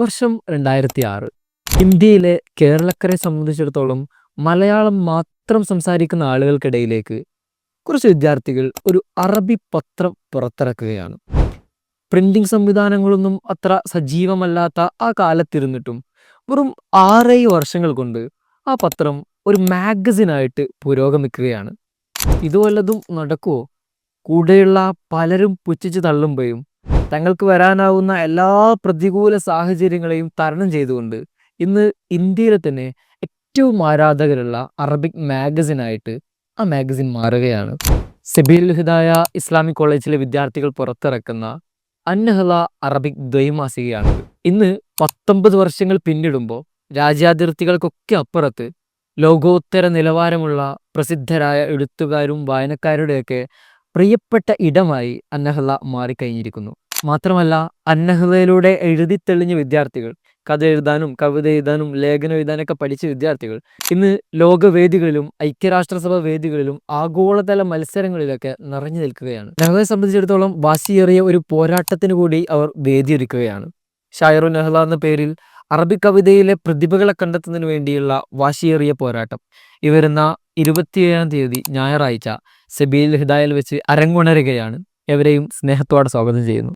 വർഷം രണ്ടായിരത്തി ആറ് ഇന്ത്യയിലെ കേരളക്കരെ സംബന്ധിച്ചിടത്തോളം മലയാളം മാത്രം സംസാരിക്കുന്ന ആളുകൾക്കിടയിലേക്ക് കുറച്ച് വിദ്യാർത്ഥികൾ ഒരു അറബി പത്രം പുറത്തിറക്കുകയാണ്. പ്രിന്റിംഗ് സംവിധാനങ്ങളൊന്നും അത്ര സജീവമല്ലാത്ത ആ കാലത്തിരുന്നിട്ടും വെറും ആറേഴ് വർഷങ്ങൾ കൊണ്ട് ആ പത്രം ഒരു മാഗസിനായിട്ട് പുരോഗമിക്കുകയാണ്. ഇത് വല്ലതും നടക്കുമോ കൂടെയുള്ള പലരും പുച്ഛിച്ച് തള്ളുമ്പോഴും തങ്ങൾക്ക് വരാനാവുന്ന എല്ലാ പ്രതികൂല സാഹചര്യങ്ങളെയും തരണം ചെയ്തുകൊണ്ട് ഇന്ന് ഇന്ത്യയിലെ തന്നെ ഏറ്റവും ആരാധകരുള്ള അറബിക് മാഗസിനായിട്ട് ആ മാഗസിൻ മാറുകയാണ്. സെബീൽ ഹിദായ ഇസ്ലാമിക് കോളേജിലെ വിദ്യാർത്ഥികൾ പുറത്തിറക്കുന്ന അന്നഹല അറബിക് ദ്വൈമാസികയാണിത്. ഇന്ന് പത്തൊമ്പത് വർഷങ്ങൾ പിന്നിടുമ്പോൾ രാജ്യാതിർത്തികൾക്കൊക്കെ അപ്പുറത്ത് ലോകോത്തര നിലവാരമുള്ള പ്രസിദ്ധരായ എഴുത്തുകാരും വായനക്കാരുടെയൊക്കെ പ്രിയപ്പെട്ട ഇടമായി അന്നഹല മാറിക്കഴിഞ്ഞിരിക്കുന്നു. മാത്രമല്ല അന്നഹലയിലൂടെ എഴുതിത്തെളിഞ്ഞ വിദ്യാർത്ഥികൾ കഥ എഴുതാനും കവിത എഴുതാനും ലേഖനം എഴുതാനൊക്കെ പഠിച്ച വിദ്യാർത്ഥികൾ ഇന്ന് ലോകവേദികളിലും ഐക്യരാഷ്ട്രസഭ വേദികളിലും ആഗോളതല മത്സരങ്ങളിലൊക്കെ നിറഞ്ഞു നിൽക്കുകയാണ്. നെഹ്ലയെ സംബന്ധിച്ചിടത്തോളം വാശിയേറിയ ഒരു പോരാട്ടത്തിന് കൂടി അവർ വേദിയൊരുക്കുകയാണ്. ഷായറു നെഹ്ല എന്ന പേരിൽ അറബി കവിതയിലെ പ്രതിഭകളെ കണ്ടെത്തുന്നതിന് വേണ്ടിയുള്ള വാശിയേറിയ പോരാട്ടം. ഈ വരുന്ന ഇരുപത്തിയേഴാം തീയതി ഞായറാഴ്ച സെബീൽ ഹിദായൽ വെച്ച് അരങ്ങുണരുകയാണ്. എവരെയും സ്നേഹത്തോടെ സ്വാഗതം ചെയ്യുന്നു.